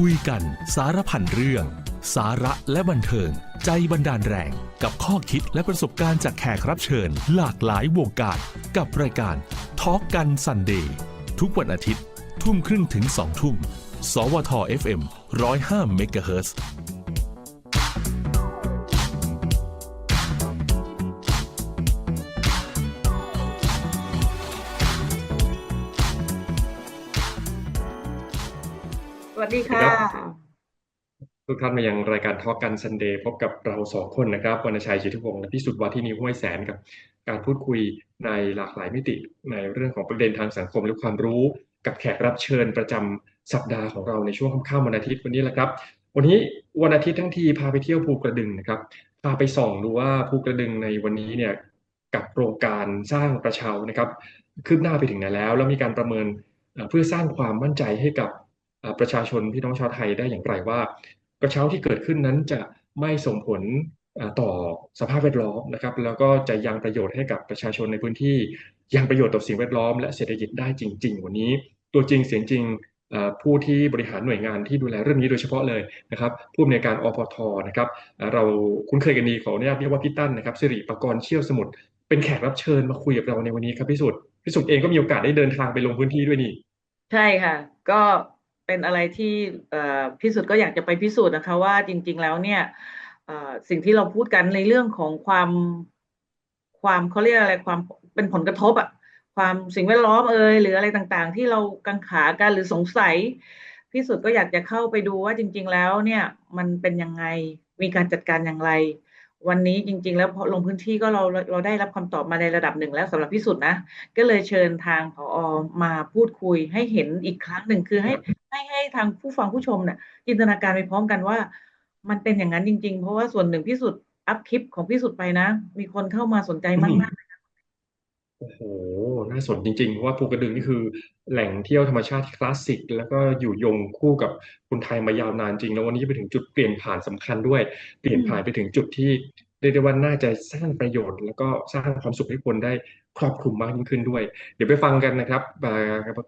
คุยกันสารพันเรื่อง สาระและบันเทิง ใจบันดาลแรง กับข้อคิดและประสบการณ์จากแขกรับเชิญ หลากหลายวงการ กับรายการทอ l กกันซันเดย์ทุกวันอาทิตย์ ทุ่มครึ่งถึง2ทุ่ม สวท FM 105เมกะเฮิร์ ดีค่ะครับทุกท่านมายังรายการทอ l k กันซันเดย์พบกับเราสองคนนะครับวรรณชัยจิตรพงศ์และพิสุทธิ์วาทินีห้วยแสนกับ การพูดคุยในหลากหลายมิติในเรื่องของประเด็นทางสังคมและความรู้กับแขกรับเชิญประจำสัปดาห์ของเราในช่วงค่ำๆวันอาทิตย์วันนี้แหละครับ วันนี้วันอาทิตย์ทั้งทีพาไปเที่ยวภูกระดึงนะครับพาไปส่องดูว่าภูกระดึงในวันนี้เนี่ยกับโครงการสร้างกระชานะครับคืบหน้าไปถึงไหนแล้ว แล้วมีการประเมินเพื่อสร้างความมั่นใจให้กับ ประชาชนพี่น้องชาวไทยได้อย่างไรว่า กระเช้าที่เกิดขึ้นนั้นจะไม่ส่งผลต่อสภาพแวดล้อมนะครับ แล้วก็จะยังประโยชน์ให้กับประชาชนในพื้นที่ ยังประโยชน์ต่อสิ่งแวดล้อมและเศรษฐกิจได้จริง ๆ วันนี้ ตัวจริงเสียงจริงผู้ที่บริหารหน่วยงานที่ดูแลเรื่องนี้โดยเฉพาะเลยนะครับผู้อำนวยการอพทนะครับเราคุ้นเคยกันดีขออนุญาตเรียกว่าพี่ตั้นนะครับสิริปรกรณ์เชี่ยวสมุทรเป็นแขกรับเชิญมาคุยกับเราในวันนี้ครับพี่สุดพี่สุดเองก็มีโอกาสได้เดินทางไปลงพื้นที่ด้วยนี่ใช่ค่ะ ก็ เป็นอะไรที่พิสูจน์ก็อยากจะไปพิสูจน์นะคะว่าจริง ๆ แล้วเนี่ยสิ่งที่เราพูดกันในเรื่องของความความเขาเรียกอะไรความเป็นผลกระทบอะความสิ่งแวดล้อมเอ่ยหรืออะไรต่างๆ ที่เรากังขากันหรือสงสัยพิสูจน์ก็อยากจะเข้าไปดูว่าจริง ๆ แล้วเนี่ยมันเป็นยังไงมีการจัดการอย่างไร วันนี้จริง ๆ แล้วพอลงพื้นที่ก็เราเราได้รับคำตอบมาในระดับหนึ่งแล้วสำหรับพิสูจน์นะ ก็เลยเชิญทางผอมาพูดคุยให้เห็นอีกครั้งหนึ่งคือให้ ให้ให้ทางผู้ฟังผู้ชมเนี่ยจินตนาการไปพร้อมกันว่า มันเป็นอย่างนั้นจริง ๆ เพราะว่าส่วนหนึ่งพิสูจน์อัพคลิปของพิสูจน์ไปนะ มีคนเข้ามาสนใจมากโอ้โห น่าสนจริงๆเพราะว่าภูกระดึงนี่คือ แหล่งเที่ยวธรรมชาติที่คลาสสิก แล้วก็อยู่ยงคู่กับคนไทยมายาวนานจริง แล้ววันนี้ไปถึงจุดเปลี่ยนผ่านสำคัญด้วย เปลี่ยนผ่านไปถึงจุดที่ เรียกได้ว่าน่าจะสร้างประโยชน์ แล้วก็สร้างความสุขให้คนได้ครอบคลุมมากยิ่งขึ้นด้วย เดี๋ยวไปฟังกันนะครับมา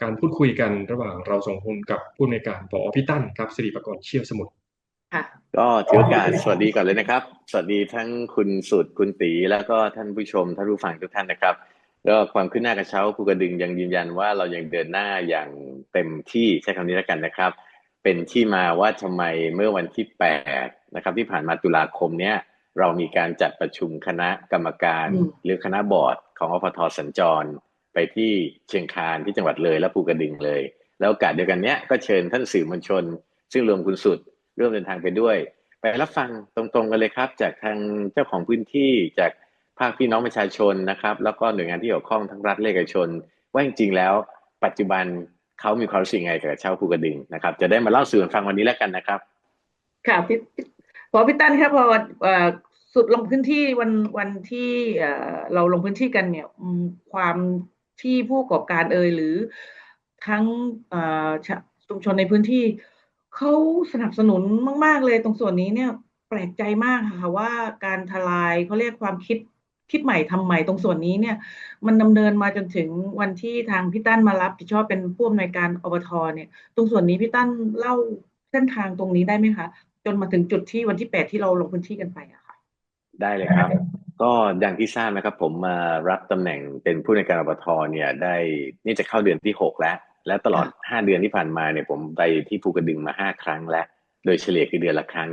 การพูดคุยกันระหว่างเราสองคนกับผู้อำนวยการปอพี่ตั้นครับสิริปกรณ์เชี่ยวสมุทรๆค่ะก็ถือโอกาสสวัสดีก่อนเลยนะครับ สวัสดีทั้งคุณสุดคุณตีแล้วก็ท่านผู้ชมท่านผู้ฟังทุกท่านนะครับก็ความขึ้นหน้ากระเช้าภูกระดึงยังยืนยันว่าเรายังเดินหน้าอย่างเต็มที่ใช้คำนี้แล้วกันนะครับ เป็นที่มาว่าทำไมเมื่อวันที่8นะครับที่ผ่านมาตุลาคมเนี้ย เรามีการจัดประชุมคณะกรรมการอืมหรือคณะบอร์ดของอพทสัญจร ไปที่เชียงคานที่จังหวัดเลยและภูกระดึงเลย แล้วโอกาสเดียวกันเนี้ยก็เชิญท่านสื่อมวลชน ซึ่งรวมคุณสุดร่วมเดินทางไปด้วย ไปรับฟังตรงๆกันเลยครับ จากทางเจ้าของพื้นที่จากภาคพี่น้องประชาชนนะครับ แล้วก็หน่วยงานที่เกี่ยวข้องทั้งรัฐและเอกชน ว่าจริงๆแล้ว ปัจจุบันเขามีความรู้สึกยังไงกับกระเช้าภูกระดึงนะครับ จะได้มาเล่าสู่กันฟังวันนี้แล้วกันนะครับค่ะพี่พี่พอพี่ตั้นครับพอเอ่อ สุดลงพื้นที่วันวันที่เราลงพื้นที่กันเนี่ยความที่ผู้ประกอบการเอ่ยหรือทั้งชุมชนในพื้นที่เขาสนับสนุนมาก ๆ เลยตรงส่วนนี้เนี่ยแปลกใจมากค่ะว่าการทลายเขาเรียกความคิดคิดใหม่ทำใหม่ตรงส่วนนี้เนี่ย มันดำเนินมาจนถึงวันที่ทางพี่ตั้นมารับผิดชอบเป็นผู้อำนวยการอบทเนี่ย ตรงส่วนนี้พี่ตั้นเล่าเส้นทางตรงนี้ได้ไหมคะ จนมาถึงจุดที่วันที่แปดที่เราลงพื้นที่กันไปอะ ได้เลยครับ ก็อย่างที่ทราบนะครับ ผมมารับตำแหน่งเป็นผู้ในวยการอบทเนี่ย ได้นี่จะเข้าเดือนที่หกแล้ว และตลอดห้าเดือนที่ผ่านมาเนี่ยผมไปที่ภูกระดึงมาห้าครั้งแล้ว โดยเฉลี่ยคือเดือนละครั้ง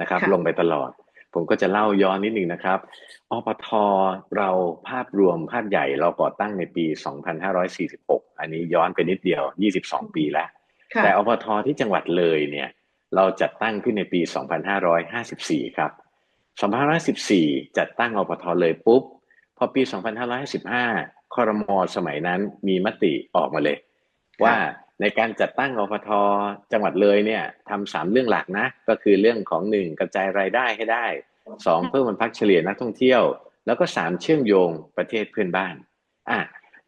นะครับค่ะลงไปตลอด ผมก็จะเล่าย้อนนิดนึงนะครับอปทเราภาพรวมภาพใหญ่เราก่อตั้งในปี 2546 อันนี้ย้อนไปนิดเดียว 22 ปีแล้วค่ะแต่อปทที่จังหวัดเลยเนี่ย เราจัดตั้งขึ้นในปี 2554 ครับ 2514 จัดตั้งอปทเลยปุ๊บ พอปี 2555ครมสมัยนั้นมีมติออกมาเลย ว่าในการจัดตั้งอปทจังหวัดเลยเนี่ยทำสามเรื่องหลักนะ ก็คือเรื่องของหนึ่งกระจายรายได้ให้ได้สองเพิ่มมันพักเฉลี่ยนักท่องเที่ยว แล้วก็สามเชื่อมโยงประเทศเพื่อนบ้านอะ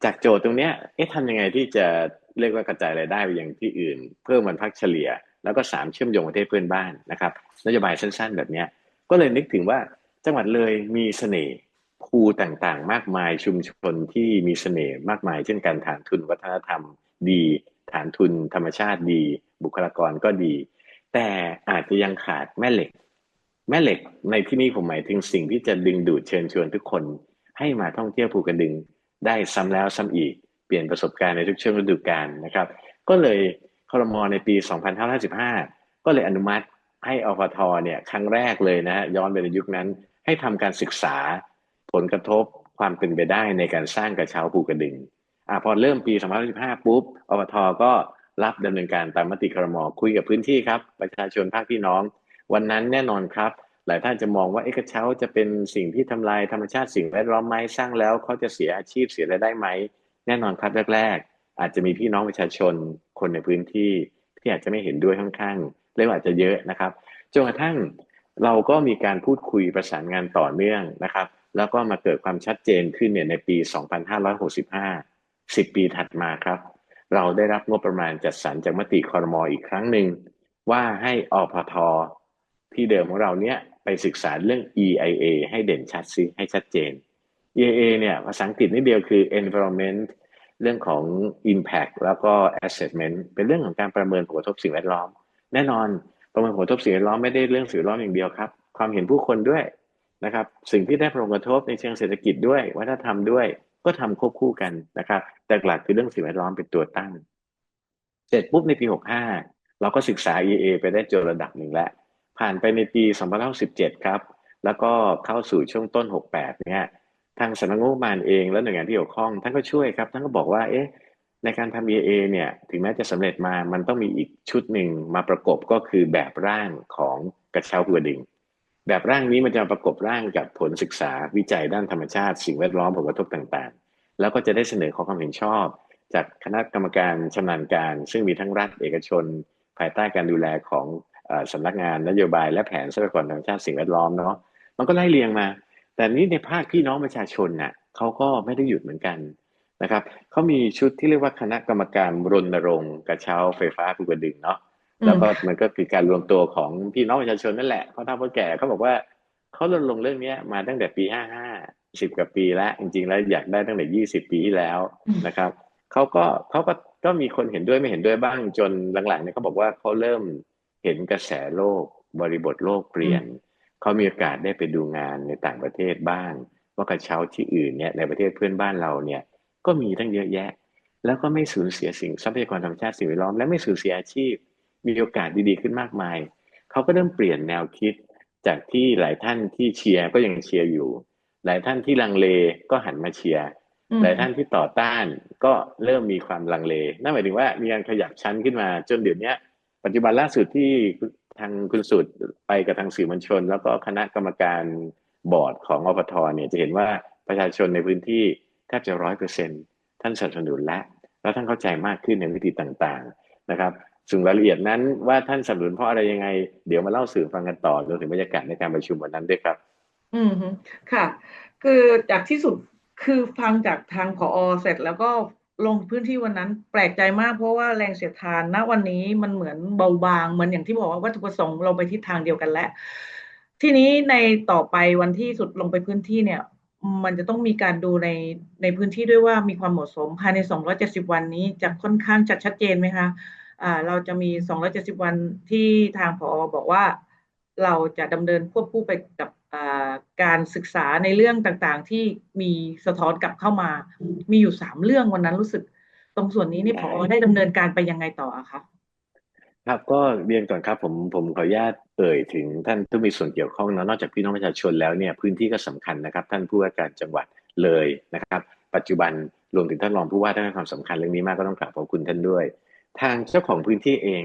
จากโจทย์ตรงเนี้ยเอ๊ะทำยังไงที่จะเรียกว่ากระจายรายได้ไปยังที่อื่น เพิ่มมันพักเฉลี่ย แล้วก็สามเชื่อมโยงประเทศเพื่อนบ้านนะครับนโยบายสั้นๆ แบบเนี้ย ก็เลยนึกถึงว่าจังหวัดเลยมีเสน่ห์ภูต่างๆ มากมายชุมชนที่มีเสน่ห์มากมาย เช่นการฐานทุนวัฒนธรรมดี ฐานทุนธรรมชาติดี บุคลากรก็ดี แต่อาจจะยังขาดแม่เหล็ก แม่เหล็กในที่นี้ผมหมายถึงสิ่งที่จะดึงดูดเชิญชวนทุกคน ให้มาท่องเที่ยวภูกระดึง ได้ซ้ำแล้วซ้ำอีก เปลี่ยนประสบการณ์ในทุกช่วงฤดูกาลนะครับ ก็เลยคอรมอในปี 2555 ก็เลยอนุมัติ ให้อพทเนี่ยครั้งแรกเลยนะฮะย้อนไปในยุคนั้น ให้ทำการศึกษาผลกระทบความเป็นไปได้ในการสร้างกระเช้าภูกระดึงอ่าพอเริ่มปี2555ปุ๊บอพทก็รับดำเนินการตามมติครมคุยกับพื้นที่ครับ ประชาชนภาคพี่น้อง วันนั้นแน่นอนครับ หลายท่านจะมองว่าเอกระเช้าจะเป็นสิ่งที่ทำลายธรรมชาติสิ่งแวดล้อมไหมสร้างแล้วเขาจะเสียอาชีพเสียรายได้ไหมแน่นอนครับแรกๆอาจจะมีพี่น้องประชาชนคนในพื้นที่ที่อาจจะไม่เห็นด้วยค่อนข้าง เรียกว่าอาจจะเยอะนะครับจนกระทั่งเราก็มีการพูดคุยประสานงานต่อเนื่องนะครับ แล้วก็มาเกิดความชัดเจนขึ้นเนี่ยในปี 2565 10 ปีถัดมาครับ เราได้รับงบประมาณจัดสรรจากมติคอรมออีกครั้งหนึ่งว่าให้อพทที่เดิมของเราเนี่ยไปศึกษาเรื่อง EIA ให้เด่นชัดซิให้ชัดเจน EIA เนี่ยภาษาอังกฤษนิดเดียวคือ environment เรื่องของ impact แล้วก็ assessment เป็นเรื่องของการประเมินผลกระทบสิ่งแวดล้อม แน่นอนประเมินผลกระทบสิ่งแวดล้อมไม่ได้เรื่องสิ่งแวดล้อมอย่างเดียวครับ ความเห็นผู้คนด้วยนะครับ สิ่งที่ได้ผลกระทบในเชิงเศรษฐกิจด้วย วัฒนธรรมด้วย ก็ทำควบคู่กันนะครับ แต่หลักคือเรื่องสิ่งแวดล้อมเป็นตัวตั้ง เสร็จปุ๊บในปี 65 เราก็ศึกษา EA ไปได้จนระดับหนึ่งแล้ว ผ่านไปในปี2017 ครับ แล้วก็เข้าสู่ช่วงต้น 68 เนี่ยทางสำนักงบประมาณเองและหน่วยงานที่เกี่ยวข้องท่านก็ช่วยครับท่านก็บอกว่าเอ๊ะ ในการทำ EA เนี่ยถึงแม้จะสำเร็จมา มันต้องมีอีกชุดหนึ่งมาประกบก็คือแบบร่างของกระเช้าพัวดิงแบบร่างนี้มันจะประกบร่างกับผลศึกษาวิจัยด้านธรรมชาติ สิ่งแวดล้อมผลกระทบต่างๆ แล้วก็จะได้เสนอข้อความเห็นชอบ จากคณะกรรมการชำนาญการ ซึ่งมีทั้งรัฐเอกชน ภายใต้การดูแลของอสำนักงานนโยบายและแผนทรัพยากรธรรมชาติสิ่งแวดล้อมเนาะมันก็ไล่เรียงมา แต่นี้ในภาคพี่น้องประชาชนน่ะเขาก็ไม่ได้หยุดเหมือนกัน นะครับเขามีชุดที่เรียกว่าคณะกรรมการรณรงค์กระเช้าไฟฟ้าภูกระดึงเนาะอืมแล้วก็มันก็คือการรวมตัวของพี่น้องประชาชนนั่นแหละเพราะถ้าพ่อแก่เขาบอกว่าเขารณรงค์เรื่องเนี้ยมาตั้งแต่ปี55 10กว่าปีแล้วจริงๆ แล้วอยากได้ตั้งแต่20ปีที่แล้วนะครับเขาก็เขาก็ก็มีคนเห็นด้วยไม่เห็นด้วยบ้างจนหลังๆเนี่ยเขาบอกว่าเขาเริ่มเห็นกระแสโลก บริบทโลกเปลี่ยนเขามีโอกาสได้ไปดูงานในต่างประเทศบ้าง ว่ากระเช้าที่อื่นเนี่ยในประเทศเพื่อนบ้านเราเนี่ย ก็มีตั้งเยอะแยะ แล้วก็ไม่สูญเสียสิ่งทรัพยากรธรรมชาติสิ่งแวดล้อมและไม่สูญเสียอาชีพ มีโอกาสดีๆขึ้นมากมาย เขาก็เริ่มเปลี่ยนแนวคิด จากที่หลายท่านที่เชียร์ก็ยังเชียร์อยู่ หลายท่านที่ลังเลก็หันมาเชียร์อืมหลายท่านที่ต่อต้านก็เริ่มมีความลังเล นั่นหมายถึงว่ามีการขยับชั้นขึ้นมาจนเดี๋ยวเนี้ยปัจจุบันล่าสุดที่ทางคุณสุดไปกับทางสื่อมวลชน แล้วก็คณะกรรมการบอร์ดของอปทเนี่ยจะเห็นว่าประชาชนในพื้นที่ แทบจะร้อยเปอร์เซ็นท่านสนับสนุนและ แล้วท่านเข้าใจมากขึ้นในวิธีต่างๆนะครับส่วนรายละเอียดนั้นว่าท่านสนับสนุนเพราะอะไรยังไง เดี๋ยวมาเล่าสื่อฟังกันต่อรวมถึงบรรยากาศในการประชุมวันนั้นด้วยครับ อืมค่ะ คือจากที่สุดคือฟังจากทางผอเสร็จแล้วก็ลงพื้นที่วันนั้นแปลกใจมากเพราะว่าแรงเสียดทานณวันนี้มันเหมือนเบาบางเหมือนอย่างที่บอกว่าวัตถุประสงค์เราไปทิศทางเดียวกันแล้ว ทีนี้ในต่อไปวันที่สุดลงไปพื้นที่เนี่ย มันจะต้องมีการดูในในพื้นที่ด้วยว่ามีความเหมาะสมภายใน 270 วันนี้จะค่อนข้างจะชัดเจนไหมคะอ่าเราจะมี 270 วันที่ทางผอบอกว่าเราจะดำเนินควบคู่ไปกับอ่าการศึกษาในเรื่องต่างๆ ที่มีสะท้อนกลับเข้ามา มีอยู่สามเรื่องวันนั้นรู้สึก ตรงส่วนนี้นี่ผอได้ดำเนินการไปยังไงต่ออะคะครับก็เรียนก่อนครับผมผมขออนุญาต เอ่ยถึงท่านผู้มีส่วนเกี่ยวข้องนะนอกจากพี่น้องประชาชนแล้วเนี่ยพื้นที่ก็สำคัญนะครับ ท่านผู้ว่าการจังหวัดเลยนะครับ ปัจจุบันรวมถึงท่านรองผู้ว่าท่านให้ความสำคัญเรื่องนี้มากก็ต้องกราบขอบคุณท่านด้วย ทางเจ้าของพื้นที่เอง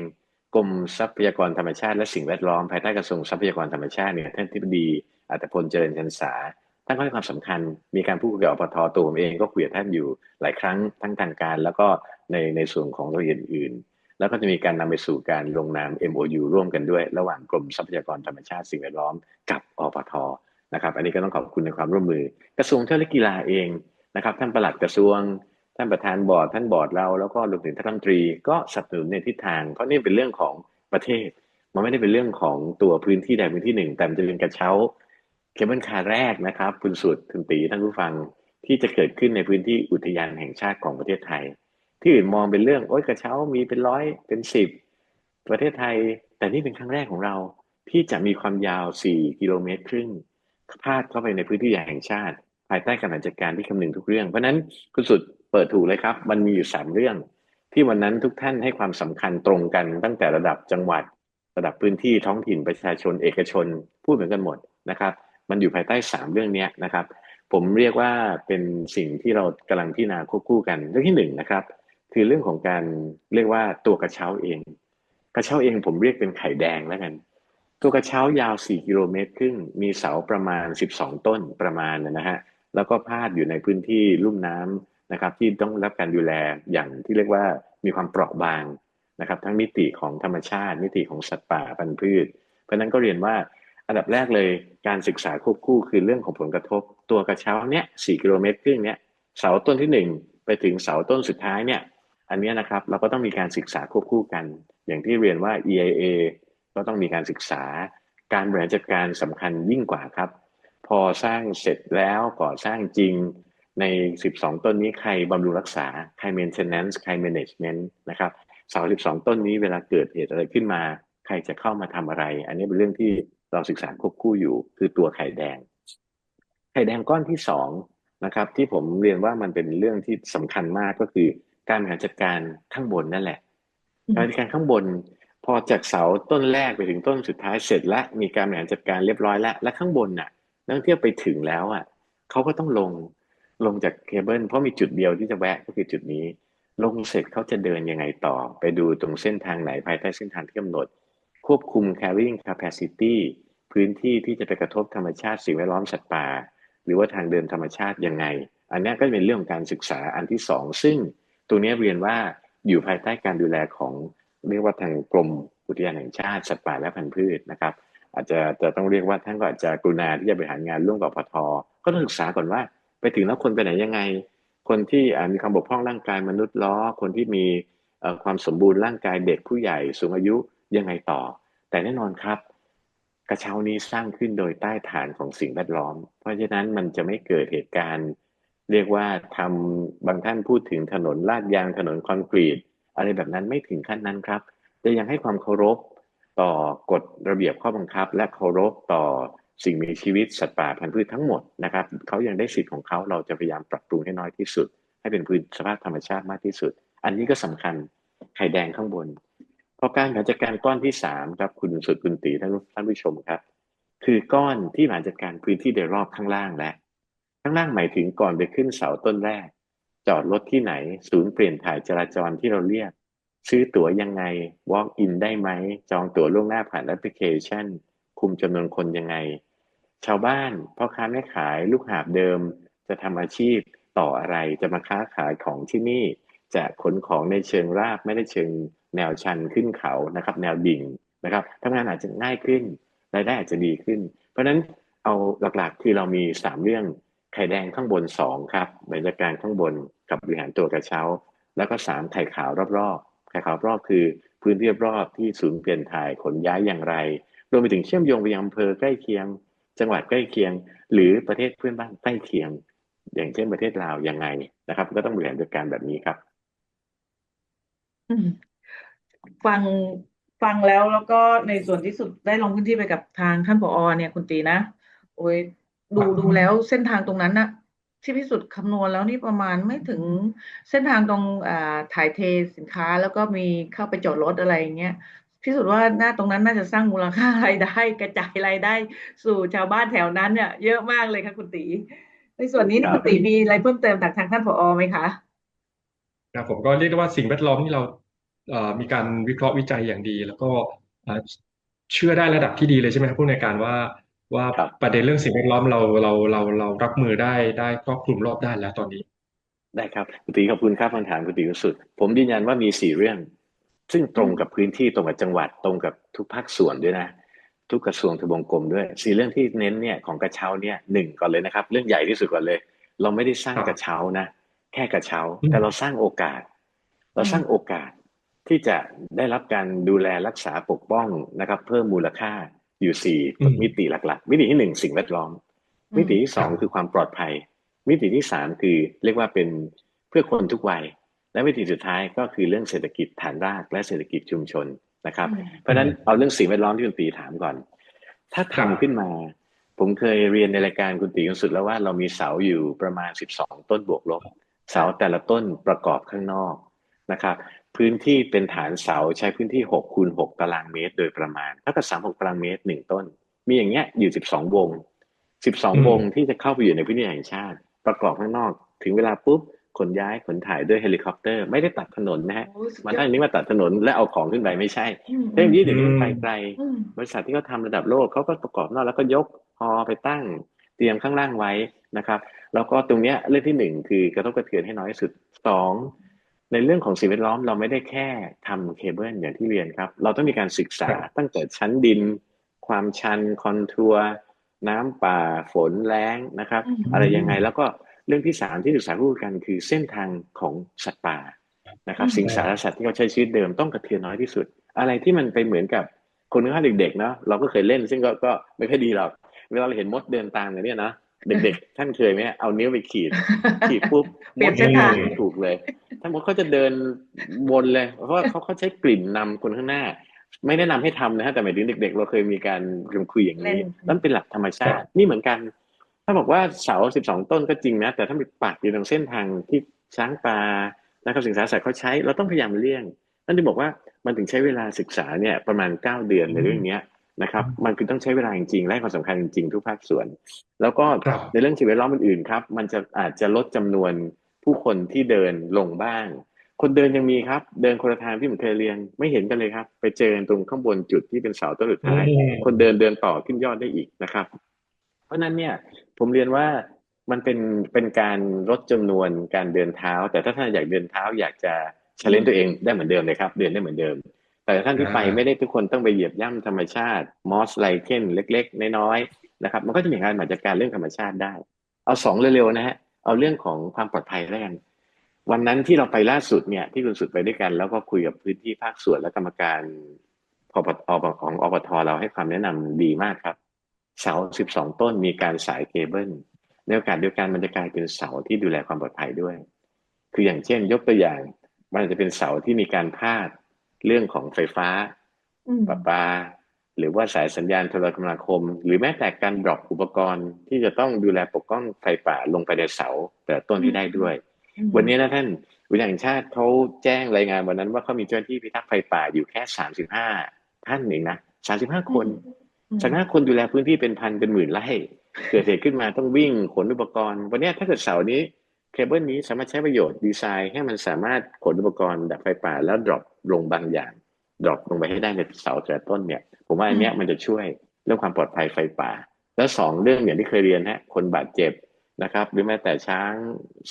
กรมทรัพยากรธรรมชาติและสิ่งแวดล้อมภายใต้กระทรวงทรัพยากรธรรมชาติเนี่ยท่านทิบดีอัตพลเจริญชันษาท่านก็ให้ความสำคัญมีการพูดคุยกับอปทตัวผมเองก็คุยกับท่านอยู่หลายครั้งทั้งทางการ แล้วก็ในในส่วนของรายละเอียดอื่น แล้วก็จะมีการนำไปสู่การลงนาม MOU ร่วมกันด้วย ระหว่างกรมทรัพยากรธรรมชาติสิ่งแวดล้อมกับอปทนะครับ อันนี้ก็ต้องขอบคุณในความร่วมมือ กระทรวงเทและกีฬาเองนะครับ ท่านประหลัดกระทรวง ท่านประธานบอร์ดท่านบอร์ดเราแล้วก็รวมถึงท่านรัฐมนตรีก็สนับสนุนในทิศทาง เพราะนี่เป็นเรื่องของประเทศ มันไม่ได้เป็นเรื่องของตัวพื้นที่ใดพื้นที่หนึ่ง แต่มันจะเป็นกระเช้าเคเบิลคาร์แรกนะครับ คุณสุดคุณตีท่านผู้ฟังที่จะเกิดขึ้นในพื้นที่อุทยานแห่งชาติของประเทศไทย ที่อื่นมองเป็นเรื่องโอ๊ยกระเช้ามีเป็นร้อยเป็นสิบประเทศไทย แต่นี่เป็นครั้งแรกของเราที่จะมีความยาว4กิโลเมตรครึ่งพาดเข้าไปในพื้นที่ใหญ่แห่งชาติ ภายใต้การจัดการที่คำนึงทุกเรื่อง เพราะนั้นคุณสุดเปิดถูกเลยครับ มันมีอยู่3เรื่อง ที่วันนั้นทุกท่านให้ความสำคัญตรงกันตั้งแต่ระดับจังหวัด ระดับพื้นที่ท้องถิ่นประชาชนเอกชน พูดเหมือนกันหมดนะครับ มันอยู่ภายใต้ 3 เรื่องนี้นะครับ ผมเรียกว่าเป็นสิ่งที่เรากำลังพิจารณาควบคู่กันเรื่องที่หนึ่งนะครับ คือเรื่องของการเรียกว่าตัวกระเช้าเอง กระเช้าเองผมเรียกเป็นไข่แดงแล้วกัน ตัวกระเช้ายาว 4 กิโลเมตรครึ่งมีเสาประมาณ 12 ต้นประมาณนะฮะแล้วก็พาดอยู่ในพื้นที่ลุ่มน้ำนะครับ ที่ต้องรับการดูแลอย่างที่เรียกว่ามีความเปราะบางนะครับ ทั้งมิติของธรรมชาติ มิติของสัตว์ป่าพันธุ์พืช เพราะนั้นก็เรียนว่าอันดับแรกเลยการศึกษาควบคู่คือเรื่องของผลกระทบ ตัวกระเช้าเนี้ย4กิโลเมตรครึ่งเนี้ยเสาต้นที่หนึ่งไปถึงเสาต้นสุดท้ายเนี่ย อันนี้นะครับเราก็ต้องมีการศึกษาควบคู่กัน อย่างที่เรียนว่า EIA ก็ต้องมีการศึกษาการบริหารจัดการสำคัญยิ่งกว่าครับ พอสร้างเสร็จแล้วก่อสร้างจริงใน 12 ต้นนี้ใครบำรุงรักษา ใคร maintenance ใคร management นะครับเสา12 ต้นนี้เวลาเกิดเหตุอะไรขึ้นมา ใครจะเข้ามาทำอะไร อันนี้เป็นเรื่องที่เราศึกษาควบคู่อยู่ คือตัวไข่แดง ไข่แดงก้อนที่สองนะครับที่ผมเรียนว่ามันเป็นเรื่องที่สำคัญมากก็คือ การบริหารจัดการข้างบนนั่นแหละการบริหารจัดการข้างบน พอจากเสาต้นแรกไปถึงต้นสุดท้ายเสร็จแล้วมีการบริหารจัดการเรียบร้อยแล้วและข้างบนน่ะนักท่องเที่ยวไปถึงแล้วอะเขาก็ต้องลงลงจากเคเบิลเพราะมีจุดเดียวที่จะแวะก็คือจุดนี้ ลงเสร็จเขาจะเดินยังไงต่อ ไปดูตรงเส้นทางไหนภายใต้เส้นทางที่กำหนด ควบคุม carrying capacity พื้นที่ที่จะไปกระทบธรรมชาติสิ่งแวดล้อมสัตว์ป่า หรือว่าทางเดินธรรมชาติยังไง อันนี้ก็เป็นเรื่องของการศึกษาอันที่สองซึ่ง ตัวนี้เรียนว่าอยู่ภายใต้การดูแลของเรียกว่าทางกรมอุทยานแห่งชาติสัตว์ป่าและพันธุ์พืชนะครับ อาจจะจะต้องเรียกว่าท่านก็อาจจะกรุณาที่จะบริหารงานร่วมกับพทก็ต้องศึกษาก่อนว่า ไปถึงแล้วคนไปไหนยังไง คนที่มีความบกพร่องร่างกายมนุษย์ล้อ คนที่มีความสมบูรณ์ร่างกายเด็กผู้ใหญ่สูงอายุยังไงต่อ แต่แน่นอนครับ กระเช้านี้สร้างขึ้นโดยใต้ฐานของสิ่งแวดล้อม เพราะฉะนั้นมันจะไม่เกิดเหตุการณ์ เรียกว่าทำบางท่านพูดถึงถนนลาดยางถนนคอนกรีต อะไรแบบนั้นไม่ถึงขั้นนั้นครับ แต่ยังให้ความเคารพต่อกฎระเบียบข้อบังคับ และเคารพต่อสิ่งมีชีวิตสัตว์ป่าพันธุ์พืชทั้งหมดนะครับเขายังได้สิทธิ์ของเขาเราจะพยายามปรับปรุงให้น้อยที่สุด ให้เป็นพื้นสภาพธรรมชาติมากที่สุด อันนี้ก็สำคัญไข่แดงข้างบนพอการบริหารจัดการก้อนที่สามครับคุณสุดคุณตีท่านท่านผู้ชมครับ คือก้อนที่บริหารจัดการพื้นที่โดยรอบข้างล่างและ ข้างล่างหมายถึงก่อนไปขึ้นเสาต้นแรก จอดรถที่ไหน ศูนย์เปลี่ยนถ่ายจราจรที่เราเรียก ซื้อตั๋วยังไง walk in ได้ไหม จองตั๋วล่วงหน้าผ่านแอปพลิเคชัน คุมจำนวนคนยังไง ชาวบ้านพ่อค้าแม่ขายลูกหาบเดิม จะทำอาชีพต่ออะไรจะมาค้าขายของที่นี่ จะขนของในเชิงราบไม่ได้เชิงแนวชันขึ้นเขานะครับ แนวดิ่งนะครับทำงานอาจจะง่ายขึ้นรายได้อาจจะดีขึ้น เพราะฉะนั้นเอาหลักๆคือเรามีสามเรื่อง ไข่แดงข้างบนสองครับบรรยากาศข้างบนกับบริหารตัวกระเช้า แล้วก็สามไข่ขาวรอบๆไข่ขาวรอบคือพื้นที่รอบๆที่ศูนย์เปลี่ยนถ่ายขนย้ายอย่างไรรวมไปถึงเชื่อมโยงไปยังอำเภอใกล้เคียง จังหวัดใกล้เคียง หรือประเทศเพื่อนบ้านใกล้เคียง อย่างเช่นประเทศลาวยังไงนะครับ ก็ต้องบริหารจัดการแบบนี้ครับฟังฟังแล้วแล้วก็ในส่วนที่สุดได้ลงพื้นที่ไปกับทางท่านผอเนี่ยคุณตีนะ โอ้ย ดูดูแล้วเส้นทางตรงนั้นนะที่พิสุทธิ์คำนวณแล้วนี่ประมาณไม่ถึงเส้นทางตรงอ่าถ่ายเทสินค้า แล้วก็มีเข้าไปจอดรถอะไรอย่างเงี้ยพิสุทธิ์ว่าหน้าตรงนั้นน่าจะสร้างมูลค่ารายได้ กระจายรายได้สู่ชาวบ้านแถวนั้นเนี่ยเยอะมากเลยค่ะคุณตีในส่วนนี้ครับคุณตีมีอะไรเพิ่มเติมจากทางท่านผอไหมคะนะผมก็เรียกได้ว่าสิ่งแวดล้อมที่เราเอ่อมีการวิเคราะห์วิจัยอย่างดี แล้วก็เอ่อเชื่อได้ระดับที่ดีเลยใช่ไหมครับผู้ในวยการว่า ว่าครับประเด็นเรื่องสิ่งแวดล้อมเราเราเราเรารับมือได้ได้ครอบคลุมรอบด้านแล้วตอนนี้ ได้ครับคุณตีขอบคุณครับคำถามคุณตีสุด ผมยืนยันว่ามีสี่เรื่อง ซึ่งตรงกับพื้นที่ตรงกับจังหวัดตรงกับทุกภาคส่วนด้วยนะ ทุกกระทรวงทบวงกรมด้วยสี่เรื่องที่เน้นเนี่ยของกระเช้าเนี่ยหนึ่งก่อนเลยนะครับ เรื่องใหญ่ที่สุดก่อนเลย เราไม่ได้สร้างครับกระเช้านะแค่กระเช้าอืมแต่เราสร้างโอกาส เราสร้างโอกาสที่จะได้รับการดูแลรักษาปกป้องนะครับ เพิ่มมูลค่า อยู่สี่มิติหลัก ๆ มิติที่หนึ่งสิ่งแวดล้อม มิติที่สองคือความปลอดภัย มิติที่สามคือเรียกว่าเป็นเพื่อคนทุกวัย และมิติสุดท้ายก็คือเรื่องเศรษฐกิจฐานรากและเศรษฐกิจชุมชนนะครับอืมเพราะฉะนั้นเอาเรื่องสิ่งแวดล้อมที่คุณตีถามก่อน ถ้าครัทำบขึ้นมา ผมเคยเรียนในรายการคุณตีคุณสุดแล้วว่าเรามีเสาอยู่ประมาณ 12 ต้นบวกลบเสาแต่ละต้นประกอบข้างนอกนะครับ พื้นที่เป็นฐานเสาใช้พื้นที่6คูณ6ตารางเมตร โดยประมาณเท่ากับ36ตารางเมตรหนึ่งต้น มีอย่างเงี้ยอยู่ 12 วง 12 วงที่จะเข้าไปอยู่ในพื้นที่แห่งชาติ ประกอบข้างนอก ถึงเวลาปุ๊บขนย้ายขนถ่ายด้วยเฮลิคอปเตอร์ไม่ได้ตัดถนนนะฮะโอ้สุดมันยอถ้าดอันนี้มาตัดถนนและเอาของขึ้นไปไม่ใช่อืมเรื่องนี้เดี๋ยวนี้มันไปไกลอืมบริษัทที่เขาทำระดับโลกเขาก็ประกอบนอกแล้วก็ยกฮอไปตั้งเตรียมข้างล่างไว้นะครับ แล้วก็ตรงเนี้ยเรื่องที่หนึ่งคือกระทบกระเทือนให้น้อยที่สุดสอง ในเรื่องของสิ่งแวดล้อมเราไม่ได้แค่ทำเคเบิลอย่างที่เรียนครับ เราต้องมีการศึกษาครับตั้งแต่ชั้นดิน ความชันคอนทัวร์น้ำป่าฝนแล้งนะครับอืมอะไรยังไงแล้วก็เรื่องที่สามที่ศึกษาพูดกันคือเส้นทางของสัตว์ป่านะครับ สิงสารสัตว์ที่เขาใช้ชีวิตเดิมต้องกระเทือนน้อยที่สุด อะไรที่มันไปเหมือนกับคนนึกว่าเด็กๆเนาะเราก็เคยเล่น ซึ่งก็ก็ไม่ค่อยดีหรอกเวลาเราเห็นมดเดินตามอย่างเนี้ยนะ เด็กๆ ท่านเคยไหมเอานิ้วไปขีด ขีดปุ๊บเปลี่ยนเส้นทางมดถูกเลยถ้ามดเขาจะเดินวนเลย เพราะว่าเขาเขาใช้กลิ่นนำคนข้างหน้า ไม่แนะนำให้ทำนะฮะแต่หมายถึงเด็ก ๆ เราเคยมีการคุยอย่างนี้เล่นนั่นเป็นหลักธรรมชาติ นี่เหมือนกัน ถ้าบอกว่าเสาสิบสองต้นก็จริงนะ แต่ถ้าไปปักอยู่ตรงเส้นทางที่ช้างป่านะครับสิงสารสัตว์เขาใช้เราต้องพยายามเลี่ยงนั่นถึงบอกว่ามันถึงใช้เวลาศึกษาเนี่ยประมาณเก้าเดือนในเรื่องเนี้ย นะครับ มันคือต้องใช้เวลาจริงๆและให้ความสำคัญจริงๆทุกภาคส่วน แล้วก็ครับในเรื่องสิ่งแวดล้อมอื่นๆครับ มันจะอาจจะลดจำนวนผู้คนที่เดินลงบ้าง คนเดินยังมีครับ เดินคนละทางที่ผมเคยเรียน ไม่เห็นกันเลยครับ ไปเจอกันตรงข้างบนจุดที่เป็นเสาต้นสุดท้ายอืมคนเดินเดินต่อขึ้นยอดได้อีกนะครับ เพราะฉะนั้นเนี่ยผมเรียนว่ามันเป็นเป็นการลดจำนวนการเดินเท้า แต่ถ้าท่านอยากเดินเท้าอยากจะเชลเลนตัวเองได้เหมือนเดิมเลยครับ เดินได้เหมือนเดิม แต่ท่านที่ไปอ่าไม่ได้ทุกคนต้องไปเหยียบย่ำธรรมชาติ มอสไลเคนเล็ก ๆ น้อยๆนะครับ มันก็จะมีการจัดการเรื่องธรรมชาติได้ เอาสองเร็วๆนะฮะเอาเรื่องของความปลอดภัยแล้วกันวันนั้นที่เราไปล่าสุดเนี่ยที่คุณสุดไปด้วยกัน แล้วก็คุยกับพื้นที่ภาคส่วนและกรรมการพปอปของอปทเราให้ความแนะนำดีมากครับเสา12ต้นมีการสายเคเบิลในโอกาสเดียวกันมันจะกลายเป็นเสาที่ดูแลความปลอดภัยด้วย คืออย่างเช่น ยกตัวอย่าง มันอาจจะเป็นเสาที่มีการพาด เรื่องของไฟฟ้าอืมประปา หรือว่าสายสัญญาณโทรคมนาคม หรือแม้แต่การดรอปอุปกรณ์ที่จะต้องดูแลปกป้องไฟป่าลงไปในเสาแต่ละต้นที่ได้ด้วยอืมวันนี้นะท่านวิทยาแห่งชาติเขาแจ้งรายงานวันนั้นว่าเขามีเจ้าหน้าที่พิทักษ์ไฟป่าอยู่แค่สามสิบห้าท่านเองนะสามสิบห้าคนอืมสามสิบห้าคนดูแลพื้นที่เป็นพันเป็นหมื่นไร่เกิดเหตุขึ้นมาต้องวิ่งขนอุปกรณ์ วันนี้ถ้าเกิดเสานี้ เคเบิลนี้สามารถใช้ประโยชน์ดีไซน์ให้มันสามารถขนอุปกรณ์ดับไฟป่าแล้วดรอปลงบางอย่างดรอปลงไปให้ได้ในเสาแต่ละต้นเนี่ย ผมว่าอันเนี้ยมันจะช่วยเรื่องความปลอดภัยไฟป่า แล้วสองเรื่องอย่างที่เคยเรียนฮะคนบาดเจ็บนะครับ หรือแม้แต่ช้าง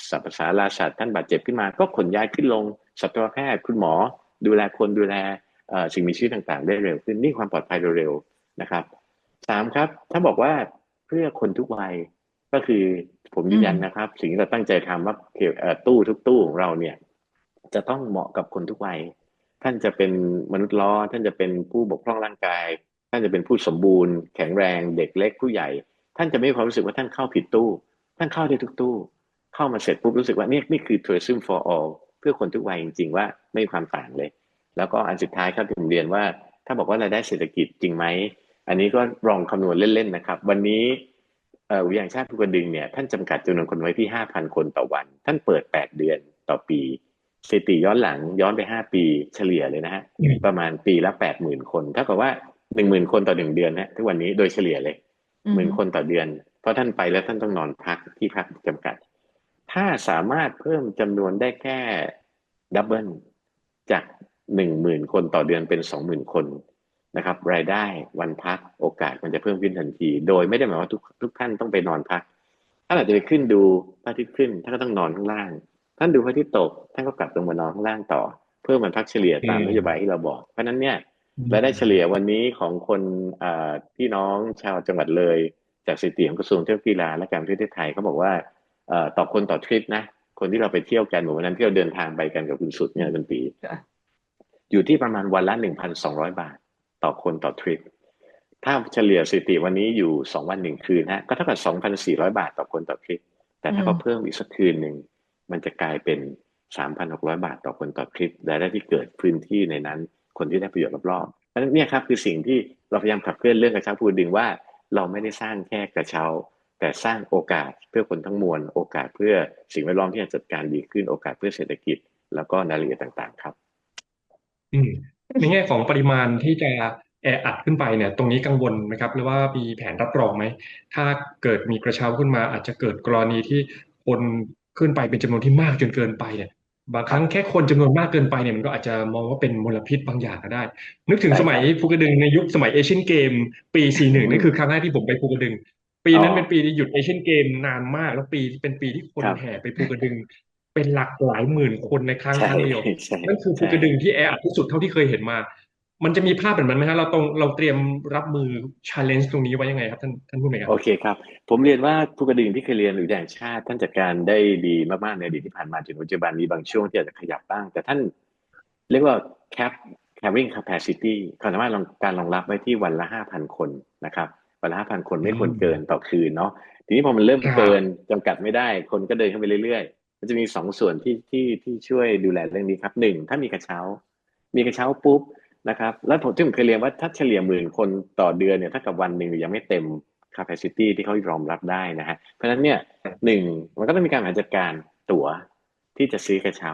สัตว์ประสาราสัตว์ท่านบาดเจ็บขึ้นมา ก็ขนย้ายขึ้นลงสัตวแพทย์คุณหมอ ดูแลคนดูแลเอ่อสิ่งมีชีวิตต่างๆ ได้เร็วขึ้นนี่ความปลอดภัยเร็วๆนะครับสามครับ ถ้าบอกว่าเพื่อคนทุกวัยก็คือ ผมยืนยันนะครับ สิ่งที่เราตั้งใจทำว่าเกี่ยวเอ่อตู้ทุกตู้ของเราเนี่ย จะต้องเหมาะกับคนทุกวัย ท่านจะเป็นมนุษย์ล้อ ท่านจะเป็นผู้บกพร่องร่างกาย ท่านจะเป็นผู้สมบูรณ์ แข็งแรงเด็กเล็กผู้ใหญ่ ท่านจะไม่มีความรู้สึกว่าท่านเข้าผิดตู้ ท่านเข้าได้ทุกตู้ เข้ามาเสร็จปุ๊บรู้สึกว่านี่นี่คือ tourism for all เพื่อคนทุกวัยจริง ๆ ว่าไม่มีความต่างเลย แล้วก็อันสุดท้ายครับที่ผมเรียนว่า ถ้าบอกว่ารายได้เศรษฐกิจจริงไหมอันนี้ก็ลองคำนวณเล่นๆนะครับ วันนี้เอ่อวิทยาชาติภูกระดึงเนี่ยท่านจำกัดจำนวนคนไว้ที่5,000คนต่อวัน ท่านเปิด8เดือนต่อปีสถิติย้อนหลังย้อนไป5ปีเฉลี่ยเลยนะฮะอืมประมาณปีละ80,000คนเท่ากับว่า10,000คนต่อหนึ่งเดือนนะทุกวันนี้โดยเฉลี่ยเลยหมื่นคนต่อเดือน เพราะท่านไปแล้วท่านต้องนอนพักที่พักจำกัด ถ้าสามารถเพิ่มจำนวนได้แค่ดับเบิลจากหนึ่งหมื่นคนต่อเดือนเป็นสองหมื่นคน นะครับรายได้วันพักโอกาสมันจะเพิ่มขึ้นทันที โดยไม่ได้หมายว่าทุกทุกท่านต้องไปนอนพักท่านอาจจะไปขึ้นดูพระอาทิตย์ขึ้นท่านก็ต้องนอนข้างล่าง ท่านดูพระอาทิตย์ตกท่านก็กลับลงมานอนข้างล่างต่อ เพิ่มมันพักเฉลี่ยตามอืมนโยบายที่เราบอก เพราะฉะนั้นเนี่ยรายได้เฉลี่ยวันนี้ของคนอ่าพี่น้องชาวจังหวัดเลย จากสถิติของกระทรวงเที่ยวกีฬาและการท่องเที่ยวไทยเขาบอกว่าเอ่อต่อคนต่อทริปนะคนที่เราไปเที่ยวกันเหมือนวันนั้นที่เราเดินทางไปกันกับคุณสุดเนี่ยเป็นปีค่ะอยู่ที่ประมาณวันละหนึ่งพันสองร้อยบาท ต่อคนต่อทริป ถ้าเฉลี่ยสถิติวันนี้อยู่สองวันหนึ่งคืนฮะก็เท่ากับสองพันสี่ร้อยบาทต่อคนต่อทริป แต่ถ้าเขาเพิ่มอีกสักคืนหนึ่งมันจะกลายเป็นสามพันหกร้อยบาทต่อคนต่อทริปรายได้ที่เกิดพื้นที่ในนั้น คนที่ได้ประโยชน์รอบๆเพราะนั้นเนี่ยครับคือสิ่งที่เราพยายามขับเคลื่อนเรื่องกระเช้าภูกระดึงว่าเราไม่ได้สร้างแค่กระเช้า แต่สร้างโอกาสเพื่อคนทั้งมวล โอกาสเพื่อสิ่งแวดล้อมที่จะจัดการดีขึ้นโอกาสเพื่อเศรษฐกิจ แล้วก็รายละเอียดต่างๆ ครับ อืม ในแง่ของปริมาณที่จะแออัดขึ้นไปเนี่ยตรงนี้กังวลไหมครับหรือว่ามีแผนรับรองไหม ถ้าเกิดมีกระเช้าขึ้นมา อาจจะเกิดกรณีที่คนขึ้นไปเป็นจำนวนที่มากจนเกินไปเนี่ยบางครั้งแค่คนจำนวนมากเกินไปเนี่ยมันก็อาจจะมองว่าเป็นมลพิษบางอย่างก็ได้ นึกถึงใช่สมัยภูกระดึงในยุคสมัยเอเชียนเกม ปี 41นี่คือครั้งแรกที่ผมไปภูกระดึง ปีนั้นอ๋อเป็นปีที่หยุดเอเชียนเกมนานมาก แล้วปีเป็นปีที่คนครับแห่ไปภูกระดึง เป็นหลักหลายหมื่นคนในครั้งใช่ครั้งเดียวใช่นั่นคือภูกระดึงที่แออัดที่สุดเท่าที่เคยเห็นมา มันจะมีภาพแบบนั้นไหมฮะเราตรงเราเตรียมรับมือ challenge ตรงนี้ไว้ยังไงครับท่านท่านผู้ในวยการโอเคครับ ผมเรียนว่าภูกระดึงที่เคยเรียนหรือแห่งชาติ ท่านจัดการได้ดีมากๆในอดีตที่ผ่านมาจนปัจจุบันมีบางช่วงที่อาจจะขยับบ้าง แต่ท่านเรียกว่า cap carrying capacity ความสามารถรองการรองรับไว้ที่วันละห้าพันคนนะครับวันละห้าพันคนไม่ควรเกินต่อคืนเนาะทีนี้พอมันเริ่มครับเกินจำกัดไม่ได้ คนก็เดินเข้าไปเรื่อยๆ มันจะมีสองส่วนที่ที่ที่ช่วยดูแลเรื่องนี้ครับหนึ่งถ้ามีกระเช้า มีกระเช้าปุ๊บนะครับ แล้วผมที่ผมเคยเรียนว่าถ้าเฉลี่ยหมื่นคนต่อเดือนเนี่ยถ้ากับวันหนึ่งยังไม่เต็ม capacity ที่เขายอมรับได้นะฮะเพราะฉะนั้นเนี่ยหนึ่งมันก็ต้องมีการบริหารจัดการตั๋วที่จะซื้อกระเช้า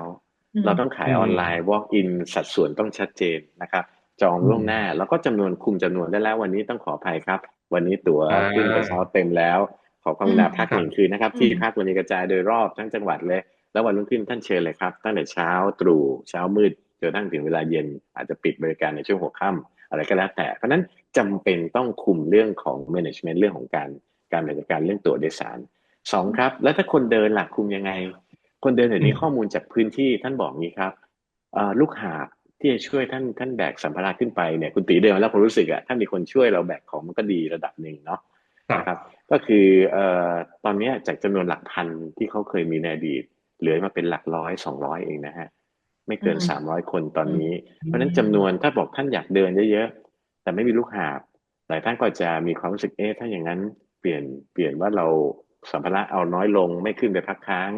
เราต้องขายอืมออนไลน์ walk in สัดส่วนต้องชัดเจนนะครับ จองล่วงหน้าแล้วก็จำนวนคุมจำนวนได้แล้ววันนี้ต้องขออภัยครับ วันนี้ตั๋วอ่าขึ้นกระเช้าเต็มแล้ว ขอความกรุณาอืมพักครับหนึ่งคืนนะครับอืมที่พักวันนี้กระจายโดยรอบทั้งจังหวัดเลย แล้ววันรุ่งขึ้นท่านเชิญเลยครับตั้งแต่เช้าตรู่เช้ามืดจนกระทั่งถึงเวลาเย็นอาจจะปิดบริการในช่วงหัวค่ำอะไรก็แล้วแต่ เพราะฉะนั้นจำเป็นต้องคุมเรื่องของ management เรื่องของการการบริหารจัดการเรื่องตั๋วโดยสารสองครับ แล้วถ้าคนเดินหลักคุมยังไง คนเดินเดี๋ยวนี้อืมข้อมูลจากพื้นที่ท่านบอกงี้ครับเอ่อลูกหาบที่จะช่วยท่านท่านแบกสัมภาระขึ้นไปเนี่ยคุณตีเดินมาแล้วผมรู้สึกอะถ้ามีคนช่วยเราแบกของมันก็ดีระดับหนึ่งเนาะครับนะครับ ก็คือเอ่อตอนเนี้ยจากจำนวนหลักพันที่เขาเคยมีในอดีต เหลือมาเป็นหลักร้อยสองร้อยเองนะฮะไม่เกินอืมสามร้อยคนตอนนี้อืมเพราะฉะนั้นจำนวนถ้าบอกท่านอยากเดินเยอะๆ แต่ไม่มีลูกหาบ หลายท่านก็จะมีความรู้สึกเอ๊ะถ้าอย่างนั้นเปลี่ยนเปลี่ยนว่าเราสัมภาระเอาน้อยลงไม่ขึ้นไปพักค้าง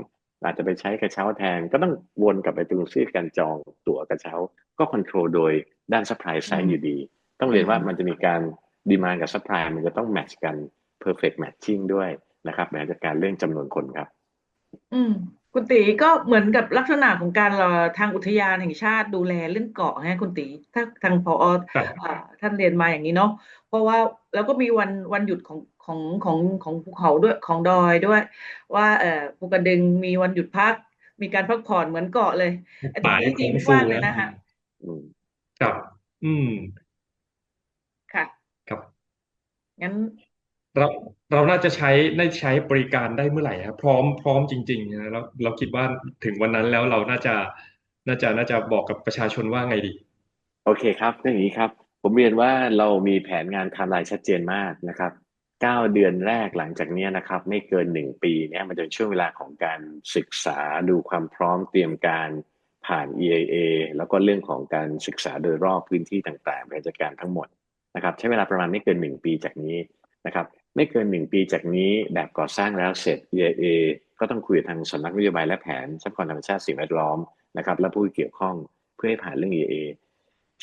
อาจจะไปใช้กระเช้าแทน ก็ต้องวนกลับไปตรงซื้อการจองตั๋วกระเช้า ก็คอนโทรลโดยด้าน supply อื side มอยู่ดี ต้องเรียนว่าอืมมันจะมีการดีมานกับ supply มันจะต้องแมทช์กัน perfect matching ด้วยนะครับบริหารจัดการเรื่องจำนวนคนครับ อืมคุณตีก็เหมือนกับลักษณะของการเราทางอุทยานแห่งชาติดูแลเรื่องเกาะฮะคุณตีถ้าทางผอครับอ่าท่านเรียนมาอย่างนี้เนาะเพราะว่าแล้วก็มีวันวันหยุดของของของของภูเขาด้วยของดอยด้วย ว่าเอ่อภูกระดึงมีวันหยุดพัก มีการพักผ่อนเหมือนเกาะเลยไอ้ตรงป่านี้ยังจริงคงฟูมากเลยนะนะฮะอืมครับ อืมค่ะครับงั้น เราเราน่าจะใช้ได้ใช้บริการได้เมื่อไหร่ครับพร้อมพร้อมจริงๆนะเราเราคิดว่าถึงวันนั้นแล้วเราน่าจะน่าจะน่าจะบอกกับประชาชนว่าไงดี โอเคครับเรื่องอย่างนี้ครับ ผมเรียนว่าเรามีแผนงานไทม์ไลน์ชัดเจนมากนะครับเก้าเดือนแรกหลังจากนี้นะครับ ไม่เกินหนึ่งปีเนี่ยมันจะเป็นช่วงเวลาของการศึกษาดูความพร้อมเตรียมการผ่าน EIA แล้วก็เรื่องของการศึกษาโดยรอบพื้นที่ต่างๆบริหารจัดการทั้งหมดนะครับ ใช้เวลาประมาณไม่เกินหนึ่งปีจากนี้นะครับ ไม่เกินหนึ่งปีจากนี้แบบก่อสร้างแล้วเสร็จ EIA ก็ต้องคุยกับทางสำนักนโยบายและแผนทรัพยากรธรรมชาติสิ่งแวดล้อมนะครับและผู้เกี่ยวข้องเพื่อให้ผ่านเรื่อง EIA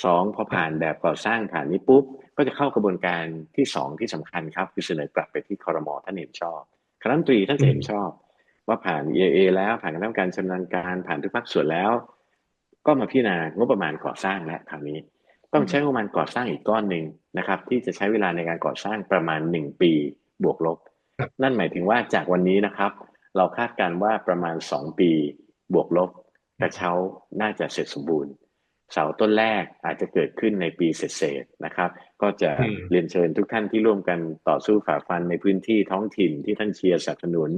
สองพอผ่านแบบก่อสร้างผ่านนี้ปุ๊บ ก็จะเข้ากระบวนการที่สองที่สำคัญครับ คือเสนอกลับไปที่คอรมอท่านเห็นชอบคณะรัฐมนตรีท่านจะเห็นชอบ ว่าผ่าน EIA แล้วผ่านคณะกรรมการชำนาญการผ่านทุกภาคส่วนแล้ว ก็มาพิจารณางบประมาณก่อสร้างและคราวนี้ ต้องใช้งบประมาณก่อสร้างอีกก้อนหนึ่งนะครับ ที่จะใช้เวลาในการก่อสร้างประมาณหนึ่งปีบวกลบครับนั่นหมายถึงว่าจากวันนี้นะครับ เราคาดการณ์ว่าประมาณสองปีบวกลบกระเช้าน่าจะเสร็จสมบูรณ์ เสาต้นแรกอาจจะเกิดขึ้นในปีเศษๆนะครับ ก็จะอืมเรียนเชิญทุกท่านที่ร่วมกันต่อสู้ฝ่าฟันในพื้นที่ท้องถิ่นที่ท่านเชียร์สนับสนุน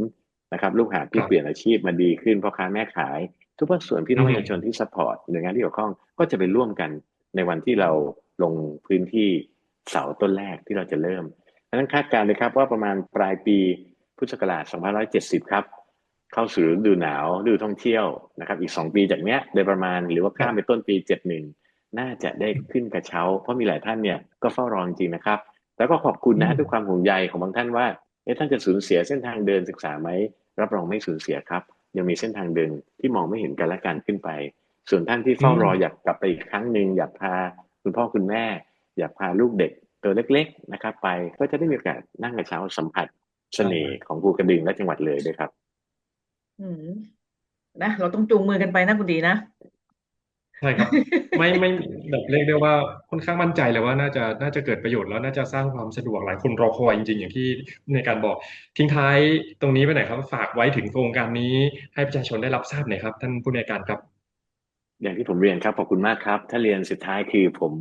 นะครับลูกหาบที่เปลี่ยนอาชีพมาดีขึ้นพ่อค้าแม่ขาย ทุกภาคส่วนพี่น้องประชาชนที่สปอร์ตหน่วยงานที่เกี่ยวข้องก็จะไปร่วมกัน ในวันที่เราลงพื้นที่เสาต้นแรกที่เราจะเริ่มดังนั้นคาดการณ์เลยครับว่าประมาณปลายปีพุทธศักราช 2570 ครับเข้าสู่ฤดูหนาวฤดูท่องเที่ยวนะครับ อีก 2 ปีจากเนี้ยโดยประมาณหรือว่าข้ามไปต้นปี 71 น่าจะได้ขึ้นกระเช้า เพราะมีหลายท่านเนี่ยก็เฝ้ารอจริงๆนะครับ แล้วก็ขอบคุณนะอืมด้วยความห่วงใยของบางท่านว่าเอ๊ะท่านจะสูญเสียเส้นทางเดินศึกษาไหมรับรองไม่สูญเสียครับ ยังมีเส้นทางเดินที่มองไม่เห็นกันและกันขึ้นไป ส่วนท่านที่เฝ้ารออืมอยากกลับไปอีกครั้งหนึ่งอยากพาคุณพ่อคุณแม่ อยากพาลูกเด็กตัวเล็ก ๆ นะครับ ไปก็จะได้มีโอกาสนั่งกระเช้าสัมผัสเสน่ห์ของภูกระดึงและจังหวัดเลยด้วยครับ อืมนะเราต้องจูงมือกันไปนะคุณดีนะใช่ครับ ไม่ไม่แบบเรียกได้ว่าค่อนข้างมั่นใจเลยว่าน่าจะน่าจะเกิดประโยชน์แล้วน่าจะสร้างความสะดวกหลายคนรอคอยจริง ๆ อย่างที่ในการบอกทิ้งท้ายตรงนี้ไปไหนอยครับ ฝากไว้ถึงโครงการนี้ให้ประชาชนได้รับทราบหน่อยครับ ท่านผู้ในวยการครับ อย่างที่ผมเรียนครับขอบคุณมากครับ ถ้าเรียนสุดท้ายคือผม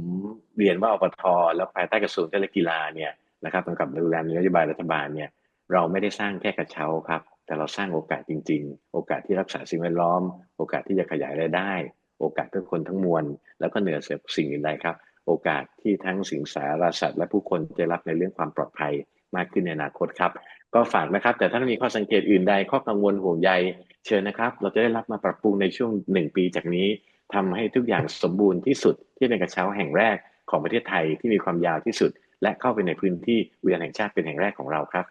เรียนว่าอปทแล้วภายใต้กระทรวงการกีฬาเนี่ยนะครับกำกับดูแลนโยบายรัฐบาลเนี่ยเราไม่ได้สร้างแค่กระเช้าครับ แต่เราสร้างโอกาสจริง ๆ โอกาสที่รักษาสิ่งแวดล้อม โอกาสที่จะขยายรายได้ โอกาสเพื่อคนทั้งมวล แล้วก็เหนือเสิ่งอื่นใดครับ โอกาสที่ทั้งสิงสารสัตว์และผู้คนจะรับในเรื่องความปลอดภัยมากขึ้นในอนาคตครับ ก็ฝากนะครับ แต่ถ้ามีข้อสังเกตอื่นใดข้อกังวลห่วงใยเชิญนะครับ เราจะได้รับมาปรับปรุงในช่วงหนึ่งปีจากนี้ ทำให้ทุกอย่างสมบูรณ์ที่สุดที่เป็นกระเช้าแห่งแรกของประเทศไทยที่มีความยาวที่สุด และเข้าไปในพื้นที่อุทยานแห่งชาติเป็นแห่งแรกของเราครับ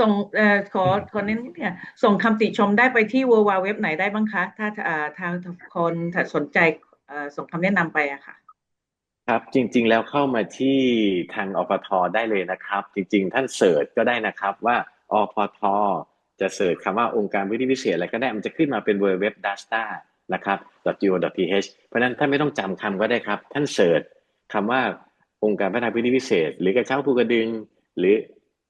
ส่งเอ่อขอขอเน้นนิดเนี่ยส่งคำติชมได้ไปที่ w w w ไหนได้บ้างคะ ถ้าอ่าทางคนสนใจเอ่อส่งคำแนะนำไปอะค่ะ ครับจริง ๆ แล้วเข้ามาที่ทางอปทได้เลยนะครับ จริง ๆ ท่านเสิร์ชก็ได้นะครับว่าอปทจะเสิร์ชคำว่าองค์การพื้นที่พิเศษอะไรก็ได้มันจะขึ้นมาเป็น w w w d a s t a นะครับ .go.th เพราะฉะนั้นท่านไม่ต้องจำคำก็ได้ครับ ท่านเสิร์ชคำว่าองค์การพัฒนาพื้นที่พิเศษ หรือกระเช้าภูกระดึง หรือ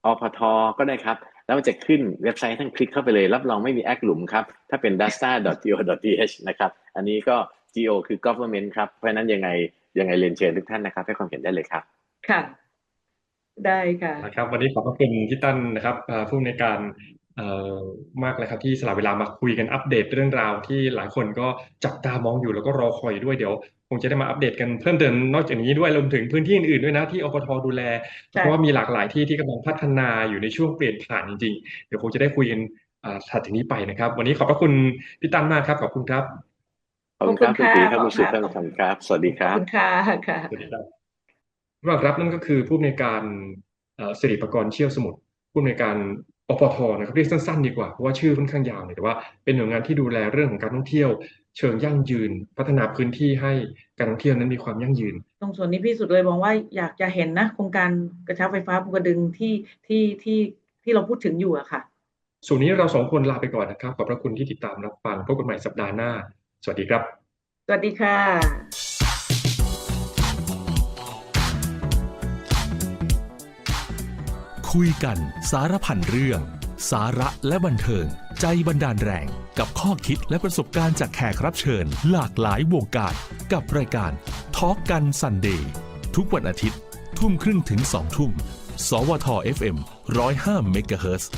อปทก็ได้ครับ แล้วมันจะขึ้นเว็บไซต์ท่านคลิกเข้าไปเลย รับรองไม่มีแอคหลุมครับ ถ้าเป็น dasta.go.th นะครับอันนี้ก็ go คือ government ครับ เพราะฉะนั้นยังไงยังไงเรียนเชิญทุกท่านนะครับ ให้ความเห็นได้เลยครับ ค่ะ ได้ค่ะนะครับ วันนี้ขอบพระคุณพี่ตั้นนะครับอ่าผู้อำนวยการเอ่อ มากเลยครับที่สละเวลามาคุยกันอัปเดตเรื่องราวที่หลายคนก็จับตามองอยู่แล้วก็รอคอยอยู่ด้วยเดี๋ยวคงจะได้มาอัปเดตกันเพิ่มเติมนอกจากนี้ด้วยรวมถึงพื้นที่อื่นๆด้วยนะที่อปทดูแลใช่เพราะว่ามีหลากหลายที่ที่กำลังพัฒนาอยู่ในช่วงเปลี่ยนผ่านจริงๆ เดี๋ยวคงจะได้คุยกันอ่าถัดจากนี้ไปนะครับ วันนี้ขอบพระคุณพี่ตั้นมากครับขอบคุณครับขอบคุณครับขอบคุคุณณตีค่ะครับคุณสุดขอบท่านคุณผู้ชมครับ สวัสดีคขอบรับคุณค่ะค่ะสวัสดีครับครับนั่นก็คือผู้อำนวยการเอ่อสิริประกรณ์เชี่ยวสมุทรผู้อำนวยการ อปทนะครับเรียกสั้นๆดีกว่าเพราะว่าชื่อค่อนข้างยาวเลยแต่ว่าเป็นหน่วยงานที่ดูแลเรื่องของการท่องเที่ยว เชิงยั่งยืน พัฒนาพื้นที่ให้การท่องเที่ยวนั้นมีความยั่งยืน ตรงส่วนนี้พี่สุดเลยมองว่าอยากจะเห็นนะโครงการกระเช้าไฟฟ้าภูกระดึงที่ที่ที่ที่เราพูดถึงอยู่อะค่ะส่วนนี้เราสองคนลาไปก่อนนะครับขอบพระคุณที่ติดตามรับฟังพบกันใหม่สัปดาห์หน้า สวัสดีครับ สวัสดีค่ะ คุยกันสารพันเรื่อง สาระและบันเทิง ใจบันดาลแรง กับข้อคิดและประสบการณ์จากแขกรับเชิญ หลากหลายวงการ กับรายการทอล์กกันซันเดย์ทุกวันอาทิตย์ ทุ่มครึ่งถึงสองทุ่ม สวท FM 105เมกะเฮิร์